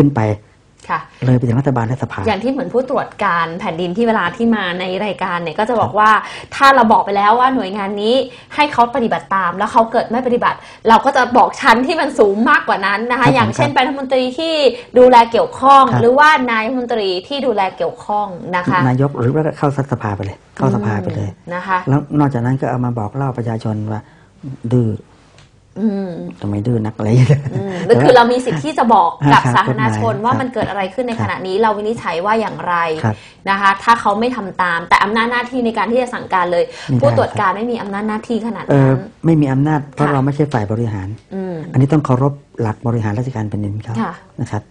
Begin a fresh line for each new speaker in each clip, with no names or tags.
ขึ้นไป
ค่ะ
เลยไปถึงรัฐบาลและสภา
อย่างที่เหมือนผู้ตรวจการแผ่นดินที่เวลาที่มาในรายการเนี่ยก็จะบอกว่าถ้าเราบอกไปแล้วว่าหน่วยงานนี้ให้เขาปฏิบัติตาม แล้วเขาเกิดไม่ปฏิบัติ เราก็จะบอกชั้นที่มันสูงมากกว่านั้นนะ
ครั
คะ
บ
อย่างเช่น
ครับ
เป็นรัฐมนตรีที่ดูแลเกี่ยวข้อง
ครับ
หรือว่านายรัฐมนตรีที่ดูแลเกี่ยวข้องนะคะ
นายกหรือว่าเข้าสภาไปเลย เข้าสภาไปเลย
นะคะ
แล้วนอกจากนั้นก็เอามาบอกเล่าประชาชนว่าดื้อ
อืม
ทำไมดื้อนักอะไรอย่างเงี้ย
อืมหรือคือเรามีสิทธิ์ที่จะบอกกับ
ครับ
สาธารณชน
กฎหมาย
ว่า
ครับ
มันเกิดอะไรขึ้นใน
ครับ
ขณะนี้ เราวินิจฉัยว่าอย่างไร
ครับ
นะคะ ถ้าเขาไม่ทำตาม แต่อำนาจหน้าที่ในการที่จะสั่งการเลย
ไม่ได้
ผู้ตรวจการไม่มีอำนาจหน้าที่ขนาด
เออ
นั้น
ไม่มีอำนาจเพราะ
ค่ะ
เราไม่ใช่ฝ่ายบริหาร
อืม
อันนี้ต้องเคารพหลักบริหารราชการแผ่นดินเขา
ค่ะ
นะครับ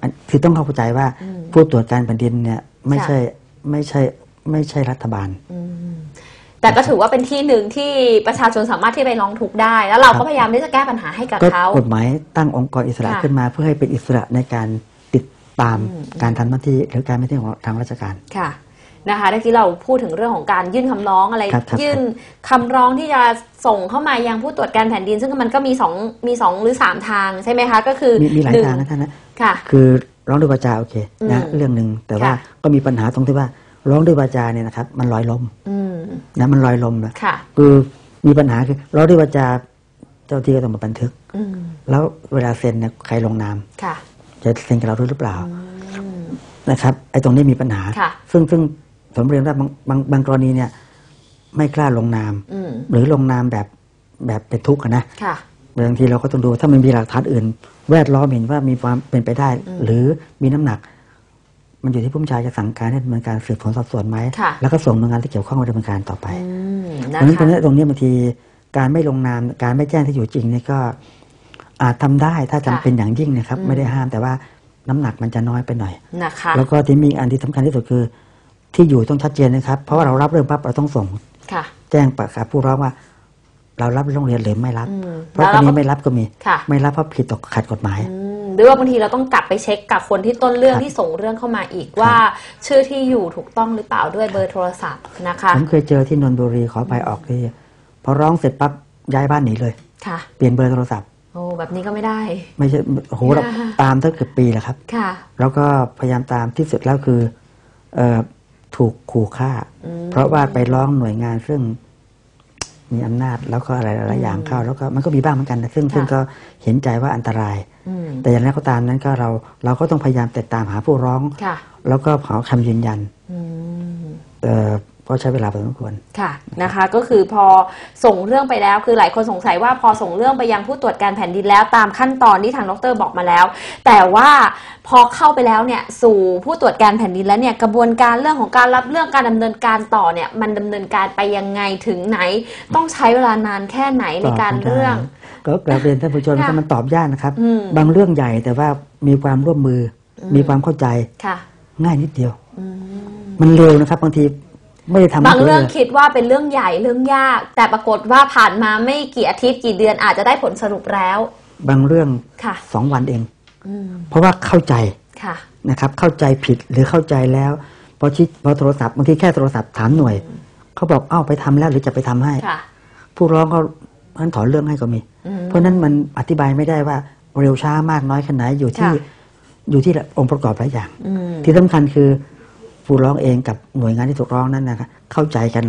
อันคือต้องเข้าใจว่า
อืม
ผู้ตรวจการแผ่นดินเนี่ยไม่
ค่ะ
ใช่ไม่ใช่ไม่ใช่รัฐบาล
อืม แต่ก็ถือว่าเป็นที่หนึ่งที่ประชาชนสามารถที่ไปร้องทุกข์ได้ แล้วเรา
ครั
ก็
บ
พยายามที่จะแก้ปัญหาให้กับ
ก็
เขา
กฎหมายตั้งองค์กรอิสระ
ค่ะ
ขึ้นมา เพื่อให้เป็นอิสระในการติดตาม
อืม
การทำหน้าที่หรือการไม่ที่ของทางราชการ
ค่ะนะคะเมื่อกี้เราพูดถึงเรื่องของการยื่นคำร้องอะไร
ครับครับ
ยื่นคำร้องที่จะส่งเข้ามายังผู้ตรวจการแผ่นดิน ซึ่งมันก็มีสองมีสองหรือสามทางใช่ไหมคะก็คือ
มีมีหลาย
นึ่
ทางนะท่านนะ
ค่ะ
คือร้องด้วยวาจาโอเคนะ
อืม
เรื่องหนึ่งแต่ว่า
ค่ะ
ก็มีปัญหาตรงที่ว่าร้องด้วยวาจาเนี่ยนะครับ มันลอยลม
อืม
นะมันลอยลมนะ
ค่ะ
คือมีปัญหาคือร้องด้วยวาจาเจ้าที่ก็ต้องมาบันทึก
อืม
แล้วเวลาเซ็นเนี่ยใครลงนาม
ค่ะ
จะเซ็นกับเราด้วยหรือเปล่า
อืม
นะครับ ไอ้ตรงนี้มีปัญหา
ค่ะ
ซึ่งซึ่งผมเรียนว่าบางบางบางกรณีเนี่ย ไม่กล้าลงนาม
อืม
หรือลงนามแบบแบบเป็นทุกข์อะนะ
ค่ะ
บางทีเราก็ต้องดูถ้ามันมีหลักฐานอื่น แวดล้อมเห็นว่ามีความเป็นไปได้
อืม
หรือมีน้ำหนัก มันอยู่ที่ผู้บัญชาการจะสั่งการให้ดำเนินการสืบสวนสอบสวนไหม
ค่ะ
แล้วก็ส่งหน่วยงานที่เกี่ยวข้องมาดำเนินการต่อไป
อืม
เพ
นะ
ราะฉะนั้นตร
คะ
งนี้ตรงนี้บางทีการไม่ลงนามการไม่แจ้งที่อยู่จริงเนี่ยก็อาจทำได้ถ้าจำเป็นอย่างยิ่งนะครับ
อืม
ไม่ได้ห้ามแต่ว่าน้ำหนักมันจะน้อยไปหน่อย
นะคะ
แล้วก็ที่มีอันที่สำคัญที่สุดคือ ที่อยู่ต้องชัดเจนนะครับ เพราะว่าเรารับเรื่องปั๊บเราต้องส่ง
ค่ะ
แจ้งประกาศผู้ร้องว่า เรารับโรงเรียนหรือไม่รับ
อืม
เพราะ
แล้ว
คน
เรา
นี้
ก็
ไม่รับก็มี
ค่ะ
ไม่รับเพราะผิดต่อขัดกฎหมาย
อืมหรือว่าบางทีเราต้องกลับไปเช็คกับคนที่ต้นเรื่อง
ครับ
ที่ส่งเรื่องเข้ามาอีกว่า ชื่อที่อยู่ถูกต้องหรือเปล่าด้วยเบอร์โทรศัพท์นะคะ
ผมเคยเจอที่นนทบุรีขอไปออกที่พอร้องเสร็จปั๊บย้ายบ้านหนีเลย
ค่ะ
เปลี่ยนเบอร์โทรศัพท์
โอ้แบบนี้ก็ไม่ได้
ไม่ใช่โอ้โหเรา
ค่ะ
ตามตั้งเกือบปีแล้วครับ
ค่ะ
แล้วก็พยายามตามที่สุดแล้วคือเออถูกขู่ฆ่า
อืม
เพราะว่าไปร้องหน่วยงานซึ่ง มีอำนาจแล้วก็อะไรหลายๆอย่างเข้าแล้วก็มันก็มีบ้างเหมือนกันนะซึ่ง
ค่ะ
ซึ่งก็เห็นใจว่าอันตราย
อืม
แต่อย่างไรก็ตามนั้นก็เราเราก็ต้องพยายามติดตามหาผู้ร้อง
ค่ะ
แล้วก็ขอคำยืนยัน
อืม
เออ ก็ใช้เวลาพอสมควร
ค่ะนะคะก็คือพอส่งเรื่องไปแล้วคือหลายคนสงสัยว่าพอส่งเรื่องไปยังผู้ตรวจการแผ่นดินแล้ว ตามขั้นตอนที่ทางดรบอกมาแล้ว แต่ว่าพอเข้าไปแล้วเนี่ยสู่ผู้ตรวจการแผ่นดินแล้วเนี่ยกระบวนการเรื่องของการรับเรื่องการดำเนินการต่อเนี่ยมันดำเนินการไปยังไงถึงไหน ต้องใช้เวลานานแค่ไหนในการเรื่อง
ก็กราบเรียนท่านผู้ชม
ค่ะ
ว่ามันตอบยากนะครับ
อืม
บางเรื่องใหญ่แต่ว่ามีความร่วมมืออ
ม
มีความเข้าใจ
ค่ะ
ง่ายนิดเดียว
อืม
มันเร็วนะครับบางที ไม่ได้ทำ
บางเรื่อง
ให้
คิดว่าเป็นเรื่องใหญ่เรื่องยาก แต่ปรากฏว่าผ่านมาไม่กี่อาทิตย์กี่เดือนอาจจะได้ผลสรุปแล้ว
บางเรื่อง
ค่ะ
สองวันเอง
อืม
เพราะว่าเข้าใจ
ค่ะ
นะครับ เข้าใจผิดหรือเข้าใจแล้วพอชิพอโทรศัพท์บางทีแค่โทรศัพท์ถามหน่วยเขาบอกเอ้าไปทำแล้วหรือจะไปทำให้
ค่ะ
ผู้ร้องก็ท่านถอนเรื่องให้ก็มี
อืม
เพราะฉะนั้นมันอธิบายไม่ได้ว่าเร็วช้ามากน้อยแค่ไหนอยู่ที่
ค่ะ
อยู่ที่องค์ประกอบหลายอย่าง
อืม
ที่สำคัญคือ ผู้ร้องเองกับหน่วยงานที่ถูกร้องนั้นนะครับเข้าใจกัน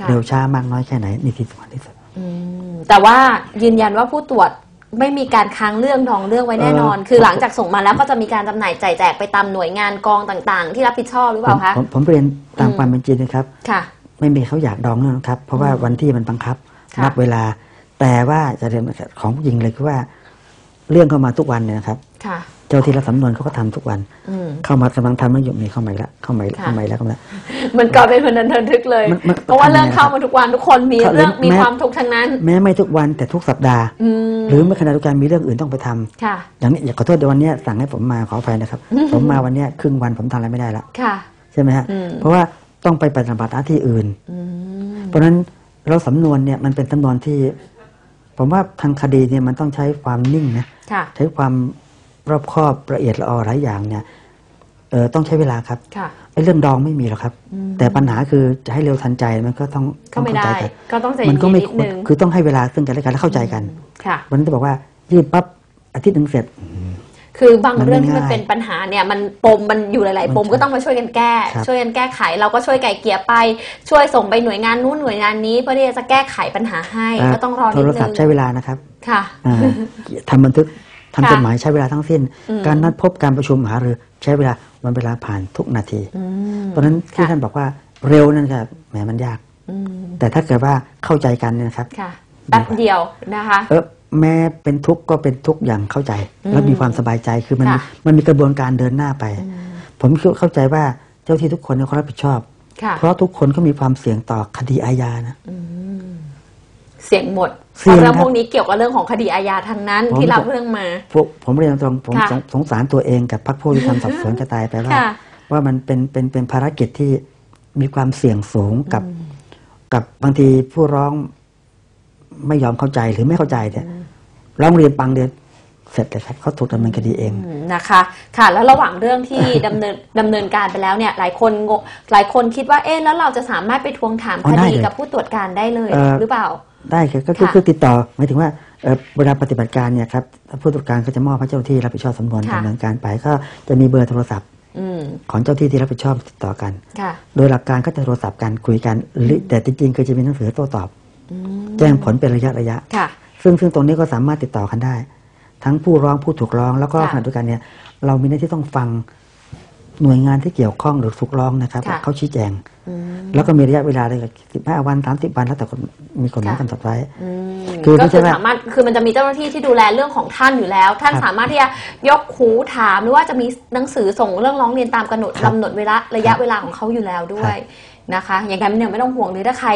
ค่ะ
เร็วช้ามากน้อยแค่ไหนนี่ที่สำคัญที่สุด
อืมแต่ว่ายืนยันว่าผู้ตรวจไม่มีการค้างเรื่องดองเรื่องไว้แน่นอน
เออ
คือหลังจากส่งมาแล้วก็จะมีการจำหน่ายจ่ายแจกไปตามหน่วยงานกองต่างๆ ที่รับผิดชอบหรือเปล่าคะ
ผมผมผมเรียนตาม
อืม
ความเป็นจริงนะครับ
ค่ะ
ไม่มีเขาอยากดองเรื่องนะครับ เพราะว่า
อืม
วันที่มันบังคับ
ค่ะ
นับเวลา แต่ว่าจะเรียนของผู้หญิงเลยคือว่า เรื่องเข้ามาทุกวันเนี่ยนะครับ
ค่ะ
เจ้าที่รับสำนวนเขาก็ทำทุกวัน
อืม
เข้ามากำลังทำเรื่องอยู่มีเข้ามาอีกแล้วเข้ามาอีกแล้ว
ค่ะ
เข้ามาอีกแล้วเข้ามาอีกแล้ว
มันก็เป็นคนบันทึกเลย
มันมัน
เพราะว่า
ทำยังไง
เรื่องเข้ามาทุกวันทุกคนมี
เขา
เรื่องมี
แม้
ความทุกข์ทั้งนั้น
แม้ไม่ทุกวันแต่ทุกสัปดาห์
อืม
หรือเมื่อขณะเดียวกันมีเรื่องอื่นต้องไปทำ
ค่ะ
อย่างนี้อย่าขอโทษเดี๋ยววันเนี้ยสั่งให้ผมมาขออภัยนะครับ
อืม
ผมมาวันเนี้ยครึ่งวันผมทำอะไรไม่ได้ละ
ค่ะ
ใช่ไหมฮะ
อืม
เพราะว่าต้องไปปฏิบัติหน้าที่อื่น
อืม
เพราะฉะนั้นเราสำนวนเนี่ยมันเป็นสำนวนที่ ผมว่าทางคดีเนี่ยมันต้องใช้ความนิ่งนะ
ค่ะ
ใช้ความรอบคอบละเอียดละออหลายอย่างเนี่ยเออต้องใช้เวลาครับ
ค่ะ
ไอ้เรื่องดองไม่มีหรอกครับ
อืม
แต่ปัญหาคือจะให้เร็วทันใจมันก็ต้อง
ก็ไม่
ต้อง
ได้
เข้าใจกัน
ก็ต้องใจ
มัน
เย็
ก็
น
ไม่
นิดนึง
คือต้องให้เวลาซึ่งกันและกันและเข้าใจกัน
ค่ะ
วันนั้นจะบอกว่ายื่นปั๊บอาทิตย์หนึ่งเสร็จ
คือบาง
มันไม่
เรื่องที่มัน
ง่าย
เป็นปัญหาเนี่ยมันปมมันอยู่หลาย ๆ ปม
มัน
ก็ต้องมาช่วยกันแก้
ครับ
ช่วยกันแก้ไข เราก็ช่วยไก่เกลี่ยไป ช่วยส่งไปหน่วยงานนู้นหน่วยงานนี้เพื่อที่จะแก้ไขปัญหาให้
เอ่อ
ก็ต้องรอ
โท
นิด
ร
นึ
ศัพ
ง
ท์ใช้เวลานะครับ
ค่ะ
อ่าทำบันทึกทำ
ค่ะ
จดหมายใช้เวลาทั้งสิ้น
อืม
การนัดพบการประชุมหารือใช้เวลาวันเวลาผ่านทุกนาที
อืม
เพราะฉะนั้นที่
ค่ะ
ท่านบอกว่าเร็วนั่นครับแหมมันยาก
อืม
แต่ถ้าเกิดว่าเข้าใจกันเนี่ยนะครับ
ค่ะแป๊บเดียวนะคะ
เออ แม้เป็นทุกข์ก็เป็นทุกข์อย่างเข้าใจ
อืม
แล้วมีความสบายใจคือมัน
ค่ะ
มันมีกระบวนการเดินหน้าไป ผมเข้าใจว่าเจ้าที่ทุกคนเนี่ยเขารับผิดชอบ
ค่ะ
เพราะทุกคนก็มีความเสี่ยงต่อคดีอาญานะ
เสียงหมด
เสี่ยง
เพราะเรื่อง
ครับ
พวกนี้เกี่ยวกับเรื่องของคดีอาญาทั้งนั้น
ผม
ที่รับ
จะ
เรื่องมา
พวกผมเรียนตรงๆผม
ค่ะ
สงสงสารตัวเองกับพรรคผู้ที่ทำสอบสวนจะตายไปว่า
ค่ะ
ว่ามันเป็นเป็นเป็นภารกิจที่มีความเสี่ยงสูงกับ กับบางทีผู้ร้อง ไม่ยอมเข้าใจหรือไม่เข้าใจเนี่ยร้องเรียนปังเดียวเสร็จเลยครับเขาถูกดำเนินคดีเอง
อืมนะคะ ค่ะ แล้วระหว่างเรื่องที่ดำเนินดำเนินการไปแล้วเนี่ย หลายคนงงหลายคนคิดว่าเอ๊ะแล้วเราจะสามารถไปทวงถาม
อ๋
ค
อได้
ดี
เลย
กับผู้ตรวจการได้เลย
เอ่อ
หรือเปล่า
ได้ครับก็คือ
ค่ะ
คือติดต่อหมายถึงว่าเอ่อเวลาปฏิบัติการเนี่ยครับผู้ตรวจการก็จะมอบให้เจ้าที่รับผิดชอบสำนวน
ค่ะ
ดำเนินการไปก็จะมีเบอร์โทรศัพท์
อืม
ของเจ้าที่ที่รับผิดชอบติดต่อกัน
ค่ะ
โดยหลักการก็จะโทรศัพท์กันคุยกันหรือแต่จริงๆคือจะมีหนังสือโต้ตอบ
อืม
แจ้งผลเป็นระยะระยะ
ค่ะ
ซึ่งซึ่งตรงนี้ก็สามารถติดต่อกันได้ ทั้งผู้ร้องผู้ถูกร้องแล้วก็
ค่ะ
ขณะเดียวกันเนี่ย เรามีหน้าที่ต้องฟังหน่วยงานที่เกี่ยวข้องหรือถูกร้องนะครับ
ค่ะ
เขาชี้แจง
อืม
แล้วก็มีระยะเวลาเลยสิบห้าวันสามสิบวันแล้วแต่กฎมีกฎหมาย
ค่ะ
กำหนดไว้
อืม
คือไม่
ก็
ใช่
คือ
ว่า
สามารถคือมันจะมีเจ้าหน้าที่ที่ดูแลเรื่องของท่านอยู่แล้ว ท่าน
ครับ
สามารถที่จะยกหูถามหรือว่าจะมีหนังสือส่งเรื่องร้องเรียนตามกำหนด
ครับ
กำหนดเวลาระยะ
ครับ
เวลาของเขาอยู่แล้วด้วย
ครับ
นะคะอย่างนั้นเนี่ยไม่ต้องห่วงหรือถ้าใคร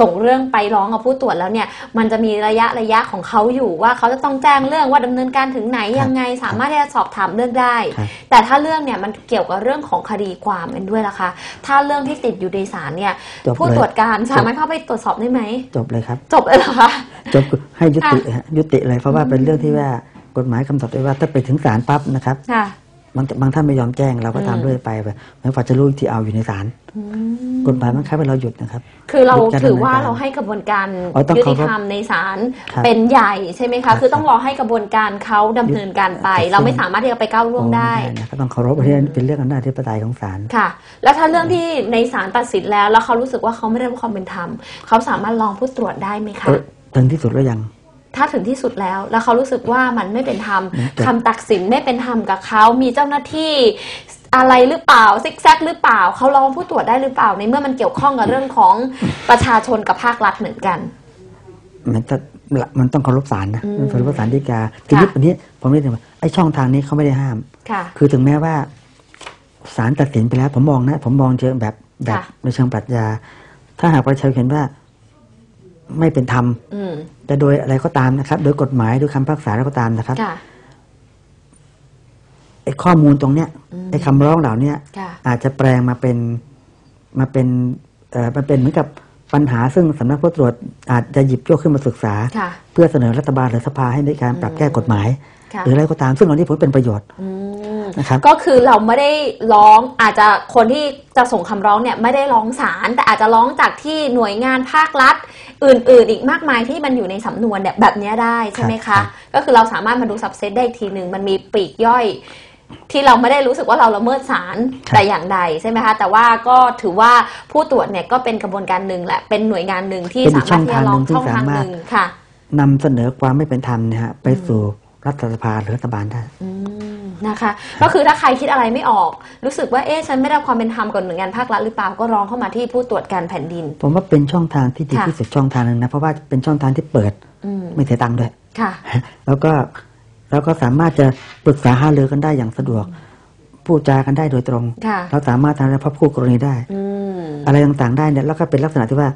ส่งเรื่องไปร้องกับผู้ตรวจแล้วเนี่ยมันจะมีระยะระยะของเขาอยู่ว่าเขาจะต้องแจ้งเรื่องว่าดำเนินการถึงไหนยังไงสามารถที่จะสอบถามเรื่องได้
ครับ
แต่ถ้าเรื่องเนี่ยมันเกี่ยวกับเรื่องของคดีความกันด้วยล่ะคะถ้าเรื่องที่ติดอยู่ในศาลเนี่ย
จบ
ผู้
เลย
ตรวจการสามารถเข้าไปตรวจสอบได้ไหม
จบเลยครับ
จบเลยเหรอคะ
จบให้ยุติฮะยุติเลยเพราะว่าเป็นเรื่องที่ว่ากฎหมายกำหนดไว้ว่าถ้าไปถึงศาลปั๊บนะครับ
ค่ะ
บางบางท่านไม่ยอมแจ้งเราก็ตาม
อืม
เรื่อยไปไปไม่ว่าจะรู้อีกที่เอาอยู่ในศาล
อืม
กฎหมายมันคับให้เราหยุดนะครับ
คือเรา
หยุดการ
ถือว่า
ดำเนินการ
เราให้กระบวนการ
อ๋อต้อง
ยุ
เคา
ติ
รพ
ธรรมในศาล
ครับ
เป็นใหญ่ใช่ไหม
ครั
คะ
บ
คือต้องรอให้กระบวนการเขาดำเนินการไป
ครับ
เราไม่สามารถที่จะไปก้าวล่วงได้
โอ้ม่นะก็ต้องเคารพเพราะที่เป็นเรื่องอำนาจอธิปไตยของศาล
ค่ะ แล้วถ้าเรื่องที่ในศาลตัดสินแล้ว แล้วเขารู้สึกว่าเขาไม่ได้รับความเป็นธรรมเขาสามารถร้องผู้ตรวจได้ไหมคะ
เออถึงที่สุดแล้วยัง
ถ้าถึงที่สุดแล้ว แล้วเขารู้สึกว่ามันไม่เป็นธรรม
อืมแต่
คำตัดสินไม่เป็นธรรมกับเขามีเจ้าหน้าที่อะไรหรือเปล่าซิกแซกหรือเปล่าเขาร้องผู้ตรวจได้หรือเปล่าในเมื่อมันเกี่ยวข้องกับเรื่องของประชาชนกับภาครัฐเหมือนกัน
มันจะมันต้องเคารพศาลนะ
อืม
มันเคารพศาลฎีกาทีนี้
ค่ะ
วันนี้ผมเรียนว่าไอ้ช่องทางนี้เขาไม่ได้ห้าม
ค่ะ
คือถึงแม้ว่าศาลตัดสินไปแล้ว ผมมองนะ ผมมองเชิงแบบแบบ
ค่ะ
ในเชิงปรัชญา ถ้าหากประชาชนเห็นว่า ไม่เป็นธรรม
อืม
จะโดยอะไรก็ตามนะครับ โดยกฎหมายโดยคำพิพากษาแล้วก็ตามนะครับ
ค่ะ
ไอ้ข้อมูลตรงเนี้ย
อืม
ไอ้คำร้องเหล่าเนี้ย
ค่ะ
อาจจะแปลงมาเป็นมาเป็นเอ่อมันเป็นเหมือนกับปัญหาซึ่งสำนักผู้ตรวจอาจจะหยิบยกขึ้นมาศึกษา
ค่ะ
เพื่อเสนอรัฐบาลหรือสภาให้ในการปรับแก้กฎหมาย
ค่ะ
หรืออะไรก็ตามซึ่งเหล่านี้ผมว่าเป็นประโยชน์
อืม
นะครับ
ก็คือเราไม่ได้ร้องอาจจะคนที่จะส่งคำร้องเนี่ยไม่ได้ร้องศาลแต่อาจจะร้องจากที่หน่วยงานภาครัฐ อื่น ๆ อีกมากมายที่มันอยู่ในสำนวนเนี่ยแบบเนี้ยได้ใช่ไหม
ครั
คะ
บ
ก็คือเราสามารถมาดูซับเซตได้อีกทีหนึ่งมันมีปลีกย่อยที่เราไม่ได้รู้สึกว่าเราละเมิดศาลแต่อย่างใดใช่ไหมคะแต่ว่าก็ถือว่าผู้ตรวจเนี่ยก็เป็นกระบวนการหนึ่งแหละเป็นหน่วยงานหนึ่งที่
เป็นอี
สากมารถที่จะร้อง
ช่
ช่
อ
องง
ทา
ทางง
หนึ่งที่สามารถ
หนึ่งค่ะ
นำเสนอความไม่เป็นธรรมเนี่ยฮะไปสู่รัฐสภาหรือรัฐบาลได้
อืม นะคะ ก็คือถ้าใครคิดอะไรไม่ออก รู้สึกว่าเอ๊ะฉันไม่ได้รับความเป็นธรรมกับหน่วยงานภาครัฐหรือเปล่าก็ร้องเข้ามาที่ผู้ตรวจการแผ่นดิน
ผมว่าเป็นช่องทางที่ดี
ค่ะ
ที่สุดช่องทางหนึ่งนะเพราะว่าเป็นช่องทางที่เปิด
อืม
ไม่เสียตังค์ด้วย
ค่ะ
แล้วก็แล้วก็สามารถจะปรึกษาหารือกันได้อย่างสะดวกพูดจากันได้โดยตรง
ค่ะ
เราสามารถทำให้พบคู่กรณีได้
อืม
อะไรต่างๆได้เนี่ยแล้วก็เป็นลักษณะที่ว่า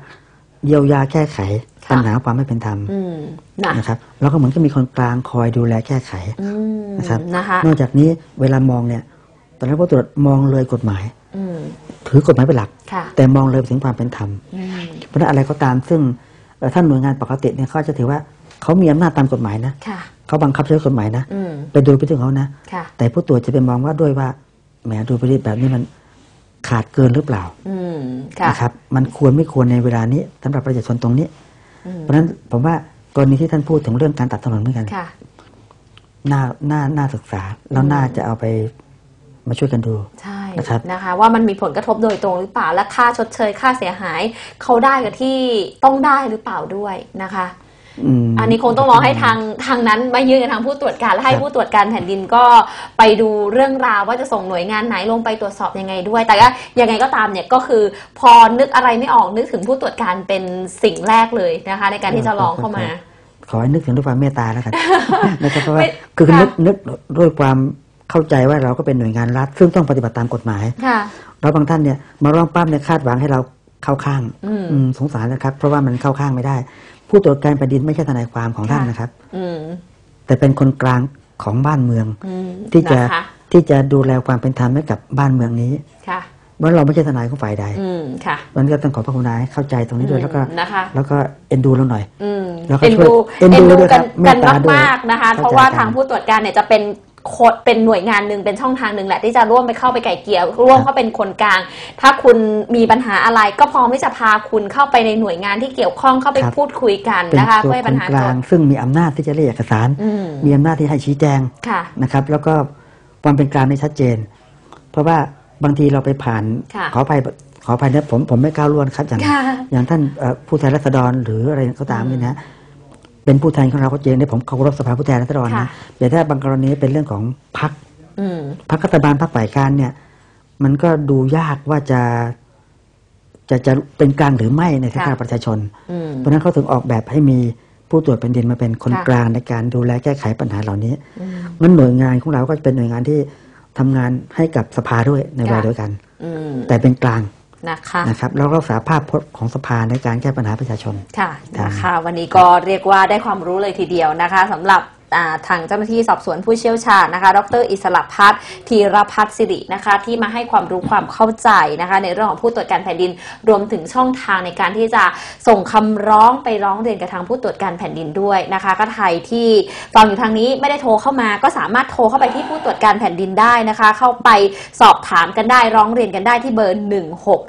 เยียวยาแก้ไข
ค่ะ
ปัญหาความไม่เป็นธรรม
อืมนะ
นะครับแล้วก็เหมือนก็มีคนกลางคอยดูแลแก้ไข
อืม
นะครับ
นะคะ
นอกจากนี้เวลามองเนี่ยตอนแรกผู้ตรวจมองเลยกฎหมาย
อืม
ถือกฎหมายเป็นหลัก
ค่ะ
แต่มองเลยไปถึงความเป็นธรรม
อืม
เพราะฉะนั้นอะไรก็ตามซึ่งเอ่อท่านหน่วยงานปกติเนี่ยเขาจะถือว่าเขามีอำนาจตามกฎหมายนะ
ค่ะ
เขาบังคับใช้กฎหมายนะ
อืม
ไปดูไปถึงเขานะ
ค่ะ
แต่ผู้ตรวจจะไปมองว่าด้วยว่าแหมดูไปดิแบบนี้มัน ขาดเกินหรือเปล่า
อืมค่ะ
นะครับ มันควรไม่ควรในเวลานี้สำหรับประชาชนตรงนี้
อืม
เพราะฉะนั้นผมว่ากรณีที่ท่านพูดถึงเรื่องการตัดถนนเหมือนกัน
ค่ะ
น่าน่าน่าศึกษาแล้วน่าจะเอาไปมาช่วยกันดู
ใช่
นะครับ
นะคะ ว่ามันมีผลกระทบโดยตรงหรือเปล่าและค่าชดเชยค่าเสียหาย เขาได้กับที่ต้องได้หรือเปล่าด้วยนะคะ
ม
อันนี้คงต้องรอให้ทางทางนั้นมายื่นกับทางผู้ตรวจการและให้
ครับ
ผู้ตรวจการแผ่นดินก็ไปดูเรื่องราวว่าจะส่งหน่วยงานไหนลงไปตรวจสอบยังไงด้วย แต่ก็ยังไงก็ตามเนี่ยก็คือพอนึกอะไรไม่ออกนึกถึงผู้ตรวจการเป็นสิ่งแรกเลยนะคะ ในการที่จะร้องเข้ามา
ขอให้นึกถึงด้วยความเมตตาแล้วกันนะครับเพราะว่า
ไม่
คือ
ค่ะ
นึกนึกด้วยความเข้าใจว่าเราก็เป็นหน่วยงานรัฐ ซึ่งต้องปฏิบัติตามกฎหมาย
ค่ะ
แล้วบางท่านเนี่ยมาร้องปั้มเนี่ยคาดหวังให้เราเข้าข้าง
อืม
อืมสงสารนะครับ เพราะว่ามันเข้าข้างไม่ได้ ผู้ตรวจการแผ่นดินไม่ใช่ทนายความของท่าน
ค่ะ
นะครับ
อืม
แต่เป็นคนกลางของบ้านเมือง
อืม
ที่จะ
นะคะ
ที่จะดูแลความเป็นธรรมให้กับบ้านเมืองนี้
ค่ะ
ว่าเราไม่ใช่ทนายของฝ่ายใด
อืมค่ะ
มันก็ต้องขอพระคุณนายเข้าใจตรงนี้ด้วยแล้วก็
นะคะ
แล้วก็เอ็นดูเราหน่อย
อืม
แล้วก็
เอ็น
ช่วย
ดู
เอ็นดูด้วยค
กั
รั
น
บเม
กั
ต
น
ตาด้วย
มากๆนะคะ
เข้าใจ
เพราะว่า
กัน
ทางผู้ตรวจการเนี่ยจะเป็นโคด เป็นหน่วยงานหนึ่งเป็นช่องทางหนึ่งแหละที่จะร่วมไปเข้าไปไก่เกลี่ยร่วมเข้าเป็นคนกลาง ถ้าคุณมีปัญหาอะไรก็พร้อมที่จะพาคุณเข้าไปในหน่วยงานที่เกี่ยวข้องเข้าไป
ครับ
พูดคุยกัน
เป็น
นะคะ
ตัว
เพื่อให้
ค
ปัญ
น
หาก
ลา
จ
ง
บ
ซึ่งมีอำนาจที่จะเรียกเอกสาร
อืม
มีอำนาจที่ให้ชี้แจง
ค่ะ
นะครับ แล้วก็ความเป็นกลางในชัดเจน เพราะว่าบางทีเราไปผ่าน
ค่ะ
ขออภัยขออภัยนะผมผมไม่ก้าวล่วงครับอย่าง
ค่ะ
อย่างท่านเอ่อผู้แทนราษฎรหรืออะไรก็ตามนี่นะ เป็นผู้แทนของเราก็จริงเนี่ยผมเคารพสภาผู้แทนราษฎร
ค่ะ
นะแต่ถ้าบางกรณีเป็นเรื่องของพรรค
อืม
พรรครัฐบาลพรรคฝ่ายค้านเนี่ย มันก็ดูยากว่าจะจะจะเป็นกลางหรือไม่ในสายตา
ค่ะ
ประชาชน
อืม
เพราะฉะนั้นเขาถึงออกแบบให้มีผู้ตรวจแผ่นดินมาเป็นคน
ค่ะ
กลางในการดูแลแก้ไขปัญหาเหล่านี้
อืม
มันหน่วยงานของเราก็จะเป็นหน่วยงานที่ทำงานให้กับสภาด้วยในเวลา
ค่ะ
เดียวกัน
อืม
แต่เป็นกลาง
นะคะ
นะครับแล้วรักษาภาพพจน์ของสภาในการแก้ปัญหาประชาชน
ค่ะนะคะวันนี้ก็เรียกว่าได้ความรู้เลยทีเดียวนะคะสำหรับอ่า ทางเจ้าหน้าที่สอบสวนผู้เชี่ยวชาญนะคะ ดร อิสระพัฒน์ธีรพัฒน์สิรินะคะ ที่มาให้ความรู้ความเข้าใจนะคะ ในเรื่องของผู้ตรวจการแผ่นดิน รวมถึงช่องทางในการที่จะส่งคำร้องไปร้องเรียนกับทางผู้ตรวจการแผ่นดินด้วยนะคะ ก็ใครที่ฟังอยู่ทางนี้ไม่ได้โทรเข้ามาก็สามารถโทรเข้าไปที่ผู้ตรวจการแผ่นดินได้นะคะ เข้าไปสอบถามกันได้ร้องเรียนกันได้ที่เบอร์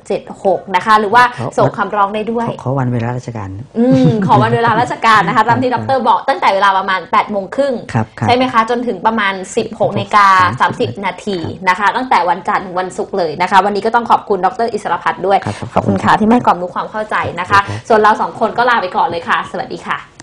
1676 นะคะ หรือว่าส่งคำร้องได้ด้วย
ขอขอวันเวลาราชการ
อืมขอวันเวลาราชการนะคะตามที่ดรบอกตั้งแต่เวลาประมาณ8โมงครึ่ง
ครับครับ
ใช่ไหมคะ จนถึงประมาณ 16นาฬิกา30 นาทีนะคะ ตั้งแต่วันจันทร์ถึงวันศุกร์เลยนะคะ วันนี้ก็ต้องขอบคุณดรอิสรพัฒน์ด้วย
ครับครับ
ขอบคุณค่ะที่มาให้ความรู้ความเข้าใจนะคะ
ครับ
ส่วนเราสองคนก็ลาไปก่อนเลยค่ะ สวัสดีค่ะ